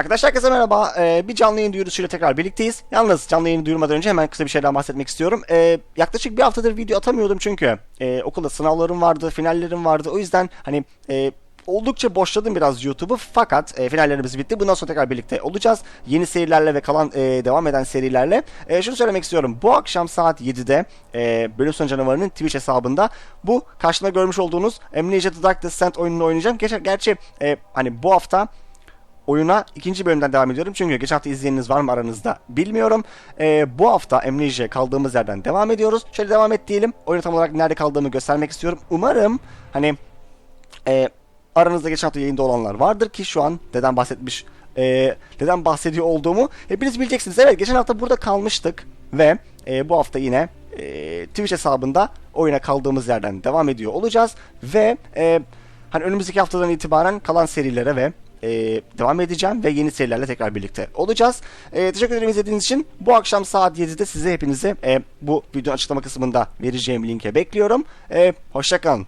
Arkadaşlar herkese merhaba. Ee, bir canlı yayın duyurusuyla tekrar birlikteyiz. Yalnız canlı yayını duyurmadan önce hemen kısa bir şeyden bahsetmek istiyorum. Ee, yaklaşık bir haftadır video atamıyordum çünkü e, okulda sınavlarım vardı, finallerim vardı. O yüzden hani e, oldukça boşladım biraz YouTube'u fakat e, finallerimiz bitti. Bundan sonra tekrar birlikte olacağız. Yeni serilerle ve kalan e, devam eden serilerle. E, şunu söylemek istiyorum. Bu akşam saat 7'de e, Bölüm Sonu Canavarı'nın Twitch hesabında bu karşımda görmüş olduğunuz Amnesia The Dark Descent oyununu oynayacağım. Gerçi, gerçi e, hani bu hafta oyuna ikinci bölümden devam ediyorum. Çünkü geçen hafta izleyeniniz var mı aranızda bilmiyorum. Ee, bu hafta Amnesia kaldığımız yerden devam ediyoruz. Şöyle devam et diyelim. Oyunu tam olarak nerede kaldığımı göstermek istiyorum. Umarım hani e, aranızda geçen hafta yayında olanlar vardır ki şu an neden bahsetmiş e, neden bahsediyor olduğumu hepiniz bileceksiniz. Evet geçen hafta burada kalmıştık ve e, bu hafta yine e, Twitch hesabında oyuna kaldığımız yerden devam ediyor olacağız ve e, hani önümüzdeki haftadan itibaren kalan serilere ve e, devam edeceğim ve yeni serilerle tekrar birlikte olacağız. E, teşekkür ederim izlediğiniz için. Bu akşam saat 7'de size hepinize e, bu video açıklama kısmında vereceğim linke bekliyorum. E, Hoşçakalın.